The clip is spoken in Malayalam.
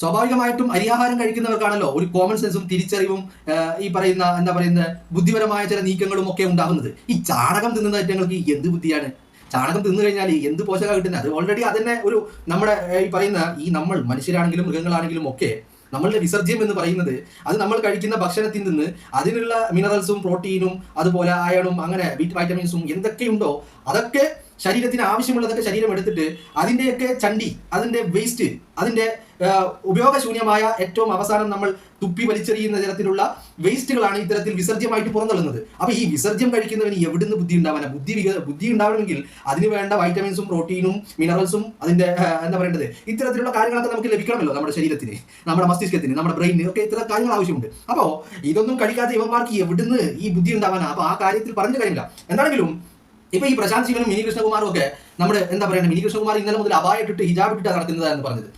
സ്വാഭാവികമായിട്ടും അരിയാഹാരം കഴിക്കുന്നവർക്കാണല്ലോ ഒരു കോമൺ സെൻസും തിരിച്ചറിവും ഈ പറയുന്ന എന്താ പറയുന്ന ബുദ്ധിപരമായ ചില നീക്കങ്ങളും ഒക്കെ ഉണ്ടാകുന്നത്. ഈ ചാണകം തിന്നുന്ന ഐറ്റങ്ങൾക്ക് എന്ത് ബുദ്ധിയാണ്? ചാണകം തിന്നു കഴിഞ്ഞാൽ എന്ത് പോഷക കിട്ടുന്നത്? അത് ഓൾറെഡി അതന്നെ ഒരു നമ്മുടെ ഈ പറയുന്ന ഈ നമ്മൾ മനുഷ്യരാണെങ്കിലും മൃഗങ്ങളാണെങ്കിലും ഒക്കെ നമ്മളുടെ വിസർജ്യം എന്ന് പറയുന്നത് അത് നമ്മൾ കഴിക്കുന്ന ഭക്ഷണത്തിൽ നിന്ന് അതിനുള്ള മിനറൽസും പ്രോട്ടീനും അതുപോലെ അയണും അങ്ങനെ വൈറ്റമിൻസും എന്തൊക്കെയുണ്ടോ അതൊക്കെ ശരീരത്തിന് ആവശ്യമുള്ളതൊക്കെ ശരീരം എടുത്തിട്ട് അതിന്റെയൊക്കെ ചണ്ടി അതിന്റെ വേസ്റ്റ് അതിന്റെ ഉപയോഗശൂന്യമായ ഏറ്റവും അവസാനം നമ്മൾ തുപ്പി വലിച്ചെറിയുന്ന തരത്തിലുള്ള വേസ്റ്റുകളാണ് ഇത്തരത്തിൽ വിസർജ്യമായിട്ട് പുറന്തള്ളുന്നത്. അപ്പൊ ഈ വിസർജ്യം കഴിക്കുന്നവന് എവിടുന്ന് ബുദ്ധി ഉണ്ടാവാനാ? ബുദ്ധി ബുദ്ധി ഉണ്ടാവണമെങ്കിൽ അതിന് വേണ്ട വൈറ്റമിൻസും പ്രോട്ടീനും മിനറൽസും അതിന്റെ എന്താ പറയേണ്ടത്? ഇത്തരത്തിലുള്ള കാര്യങ്ങളൊക്കെ നമുക്ക് ലഭിക്കണമല്ലോ നമ്മുടെ ശരീരത്തിന് നമ്മുടെ മസ്തിഷ്കത്തിന് നമ്മുടെ ബ്രെയിനിന് ഒക്കെ ഇത്തരം കാര്യങ്ങൾ ആവശ്യമുണ്ട്. അപ്പോൾ ഇതൊന്നും കഴിക്കാത്ത ഇവന്മാർക്ക് എവിടുന്ന് ഈ ബുദ്ധി ഉണ്ടാവാനാ? അപ്പൊ ആ കാര്യത്തിൽ പറഞ്ഞു കാര്യമില്ല. എന്താണെങ്കിലും ഇപ്പൊ ഈ പ്രശാന്ത് ശിവനും മിനി കൃഷ്ണകുമാറും ഒക്കെ നമ്മുടെ എന്താ പറയുക മിനി കൃഷ്ണകുമാർ ഇന്നലെ മുതൽ അപായിട്ടിട്ട് ഹിജാബ് ഇട്ടിട്ടാണ് നടക്കുന്നതെന്ന് പറഞ്ഞത്.